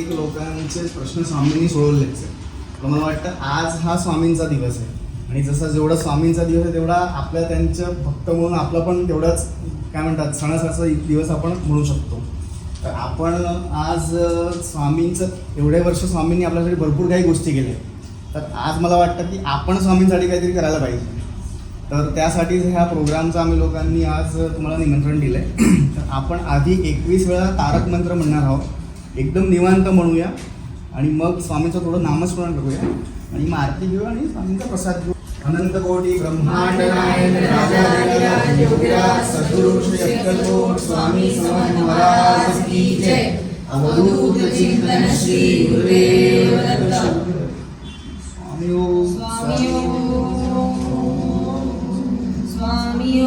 प्रत्येक लोकांचे प्रश्न स्वामींनी सोडवलेच आहे तर मला वाटतं आज हा स्वामींचा दिवस आहे. आणि जसा जेवढा स्वामींचा दिवस आहे तेवढा आपल्या त्यांच्या भक्त म्हणून आपला पण तेवढाच काय म्हणतात सणासारचा दिवस आपण म्हणू शकतो. तर आपण आज स्वामींचं एवढे वर्ष स्वामींनी आपल्यासाठी भरपूर काही गोष्टी केल्या. तर आज मला वाटतं की आपण स्वामींसाठी काहीतरी करायला पाहिजे. तर त्यासाठीच ह्या प्रोग्रामचं आम्ही लोकांनी आज तुम्हाला निमंत्रण दिलं आहे तर आपण आधी एकवीस वेळा तारक मंत्र म्हणणार आहोत. एकदम निवांत म्हणूया. आणि मग स्वामींचं थोडं नामस्मरण करूया. आणि मग आरती घेऊ आणि स्वामींचा प्रसाद घेऊ. अनंत कोटी ब्रह्मांड स्वामी स्वामी स्वामी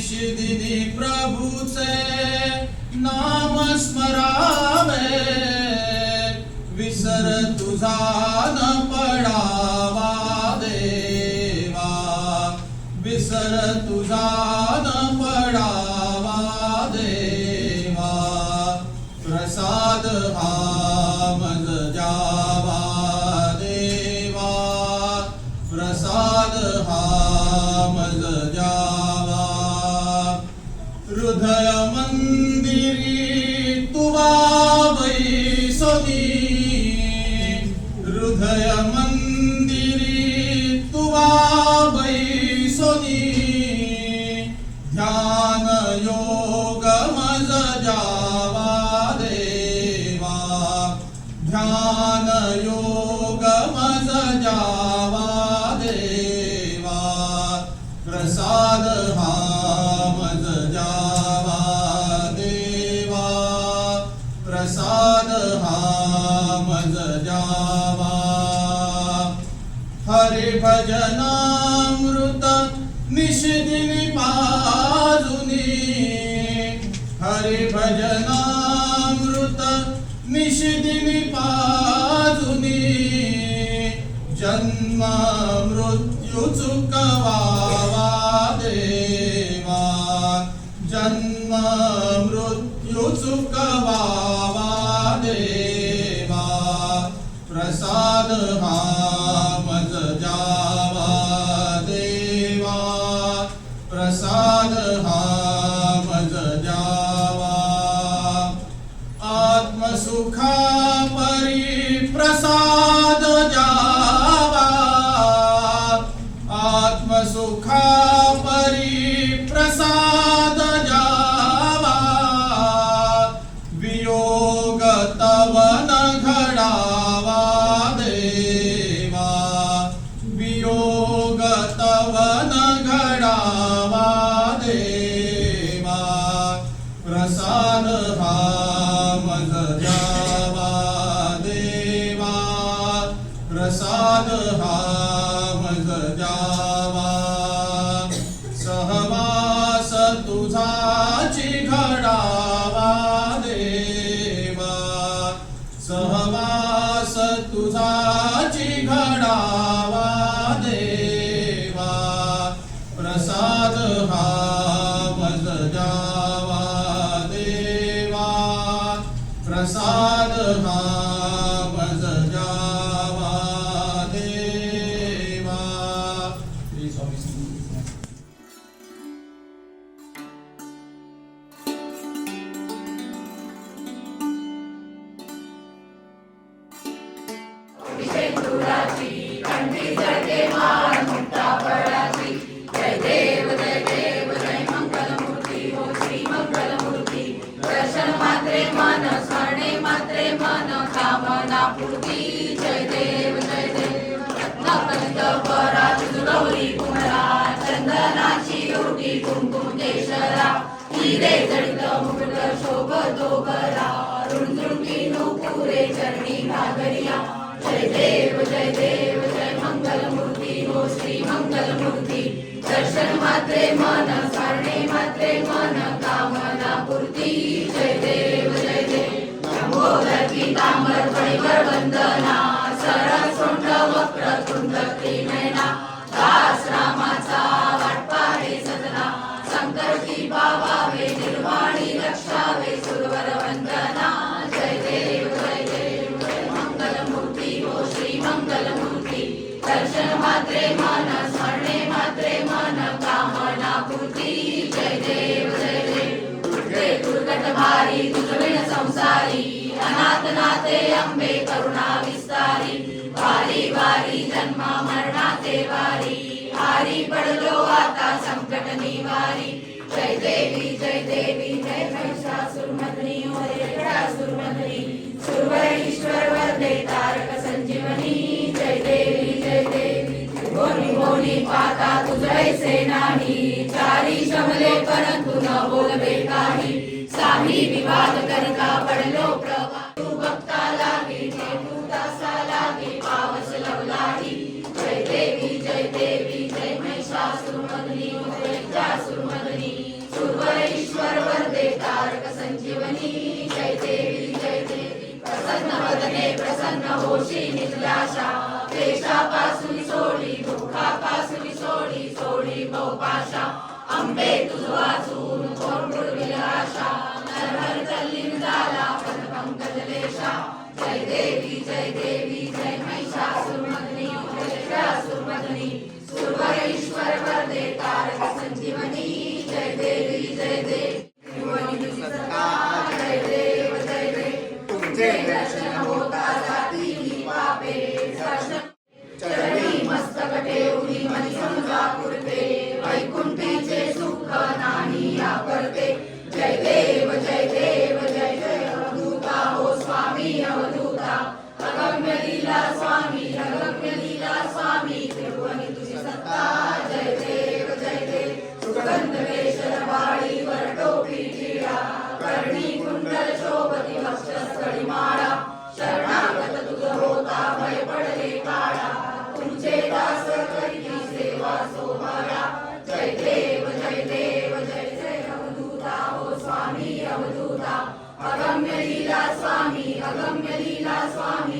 निषेधिनी प्रभूचे नाम स्मरावे विसर तुझा न पडावा देवा. विसर तुझा न पडावा देवा. प्रसाद हा जावा देवा. प्रसाद हा जावा ृदय मन्दिरी तु वा बै सुनी हृदय मन्दिरी तु वा बै सुनी ध्यानयोगमजावादेवा ध्यानयो भजनामृत निषदिनी पाजुनी। हरे भजनामृत निषदिनी पाजुनी। जन्म मृत्यु चुकवावा देवा जन्म मृत्यु चुकवावा देवा प्रसाद हा हिरे जडित मुकुट शोभतो बरा रुंदुंडी नुपुरे चरणी घागरिया जय देव जय देव जय मंगल मंगलमूर्ती. हो श्री मंगल मंगलमूर्ती. दर्शन मात्रे मन सारणे मात्रे मन कामना पूर्ती. जय देव जय देव. लंबोदर पीतांबर परिवर वंदना. सरळ वक्र तुंड त्रिनयना. दास रामा जय देव जय देव दुर्गे दुर्गट भारी दुर्विण संसारी अनाथ नाथे अंबे करुणा विस्तारी वारी वारी जन्मा मरणाचे वारी हारी पडलो आता संकट निवारी जय देवी जय देवी जय महिषासुरमर्दिनी सुरमर्दिनी सुरवर ईश्वर वरदे तारक संजीवनी जय देवी जय देवी बोली बोली पाता तुझैसे नाही विवाद करिता पडलो प्रवाह. तू भक्ता लागे जे तू दासा लागे पावस लवलाही. जय देवी जय देवी जय महिषासुरमर्दिनी सुरमर्दिनी सुरवर ईश्वर वरदे तारक संजीवनी. जय देवी जय देवी प्रसन्न वदने प्रसन्न होशी नित्याशा देशापासून सोडी दुःखापासून सोडी सोडी बहुपाशा. अंबे तुझ वाचून कोण बुडविल आशा देवी जय देवी जय महिषासुरमर्दिनी महिषासुरमर्दिनी सुरवरेश्वर वरदे तारक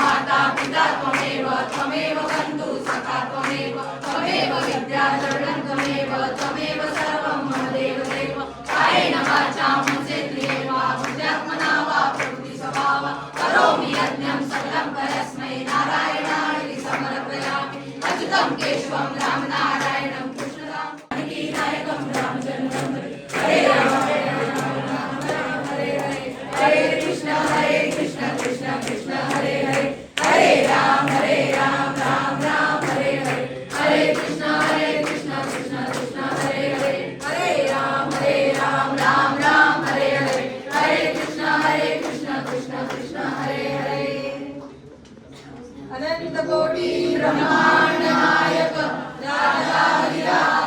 माता पिता त्वमेव त्वमेव बन्धु सखा त्वमेव त्वमेव विद्याधर अनंत कोटी ब्रह्मांड नायक राजाधिराज